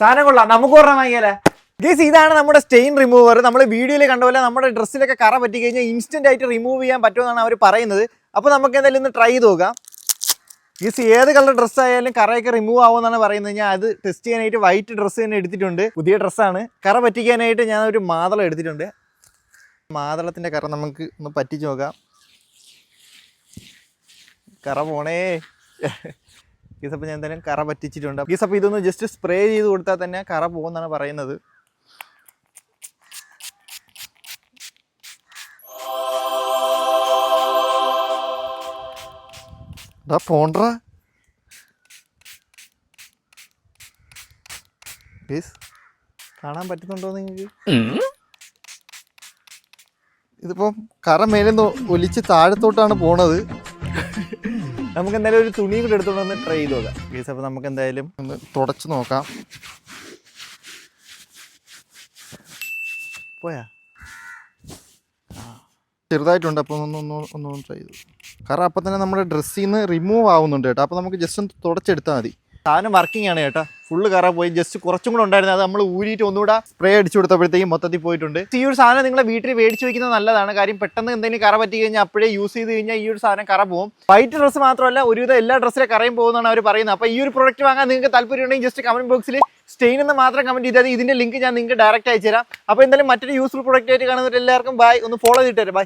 സാധനം കൊള്ളാം. നമുക്ക് ഒരെണ്ണം വാങ്ങിയാലേ ഗേസ് ഇതാണ് നമ്മുടെ സ്റ്റെയിൻ റിമൂവർ നമ്മൾ വീഡിയോയിൽ കണ്ട പോലെ നമ്മുടെ ഡ്രസ്സിലൊക്കെ കറ പറ്റി കഴിഞ്ഞാൽ ഇൻസ്റ്റന്റ് ആയിട്ട് റിമൂവ് ചെയ്യാൻ പറ്റുമെന്നാണ് അവർ പറയുന്നത്. അപ്പോൾ നമുക്ക് എന്തായാലും ഒന്ന് ട്രൈ ചെയ്ത് നോക്കാം. ഗീസ് ഏത് കളർ ഡ്രസ്സ് ആയാലും കറയൊക്കെ റിമൂവ് ആവുമെന്നാണ് പറയുന്നത്. ഞാൻ അത് ടെസ്റ്റ് ചെയ്യാനായിട്ട് വൈറ്റ് ഡ്രസ്സ് തന്നെ എടുത്തിട്ടുണ്ട്. പുതിയ ഡ്രസ്സാണ് കറ പറ്റിക്കാനായിട്ട് ഞാൻ ഒരു മാതളം എടുത്തിട്ടുണ്ട്. മാതളത്തിന്റെ കറ നമുക്ക് ഒന്ന് പറ്റിച്ച് നോക്കാം. കറ പോണേ. ഗീസ് അപ്പോൾ ഞാൻ എന്തായാലും കറ പറ്റിച്ചിട്ടുണ്ട്. ഗീസപ്പ് ഇതൊന്ന് ജസ്റ്റ് സ്പ്രേ ചെയ്ത് കൊടുത്താൽ തന്നെ കറ പോകുമെന്നാണ് പറയുന്നത്. ഡാ പോണ്ട്രാ ഗീസ് കാണാൻ പറ്റുന്നുണ്ടോ നിങ്ങൾക്ക്? ഇതിപ്പം കറ മേലെ ഒലിച്ച് താഴത്തോട്ടാണ് പോണത്. നമുക്ക് എന്തായാലും ഒരു തുണിയും കൂടെ എടുത്തോണ്ട് വന്ന് ട്രൈ ചെയ്ത് നോക്കാം. ഗീസ് അപ്പോൾ നമുക്ക് എന്തായാലും ഒന്ന് തുടച്ച് നോക്കാം. പോയാ. ചെറുതായിട്ടുണ്ട് അപ്പോൾ ഒന്ന് ഒന്ന് ഒന്ന് ട്രൈ ചെയ്തു കാരണം അപ്പം തന്നെ നമ്മുടെ ഡ്രസ്സിൽ നിന്ന് റിമൂവ് ആവുന്നുണ്ട് കേട്ടോ. അപ്പോൾ നമുക്ക് ജസ്റ്റ് ഒന്ന് തുടച്ചെടുത്താൽ മതി. സാധനം വർക്കിംഗ് ആണ് കേട്ടോ. ഫുള്ള് കറ പോയി. ജസ്റ്റ് കുറച്ചും കൂടെ ഉണ്ടായിരുന്നു. അത് നമ്മൾ ഊരിയിട്ട് ഒന്നുകൂടെ സ്പ്രേ അടിച്ചു കൊടുത്തപ്പോഴത്തേക്കും മൊത്തത്തിൽ പോയിട്ടുണ്ട്. ഈ ഒരു സാധനം നിങ്ങളെ വീട്ടിൽ മേടിച്ച് വെക്കുന്നത് നല്ലതാണ്. കാര്യം പെട്ടെന്ന് എന്തെങ്കിലും കറ പറ്റി കഴിഞ്ഞാൽ അപ്പോഴേ യൂസ് ചെയ്ത് കഴിഞ്ഞാൽ ഈ ഒരു സാധനം കറ പോകും വൈറ്റ് ഡ്രസ്സ് മാത്രമല്ല ഒരുവിധം എല്ലാ ഡ്രസ്സിലെ കറയും പോകുന്നതാണ് അവർ പറയുന്നത്. അപ്പോൾ ഈ ഒരു പ്രോഡക്റ്റ് വാങ്ങാൻ നിങ്ങൾക്ക് താല്പര്യം ഉണ്ടെങ്കിൽ ജസ്റ്റ് കമന്റ് ബോക്സിൽ സ്റ്റെയിൻ എന്ന് മാത്രം കമന്റ് ചെയ്താൽ ഇതിന്റെ ലിങ്ക് ഞാൻ നിങ്ങൾക്ക് ഡയറക്റ്റ് അയച്ചു തരാം അപ്പോൾ എന്തായാലും മറ്റൊരു യൂസ്ഫുൾ പ്രോഡക്റ്റ് ആയിട്ട് കാണുന്നവർ എല്ലാവർക്കും ബൈ ഒന്ന് ഫോളോ ചെയ്തിട്ട് ബൈ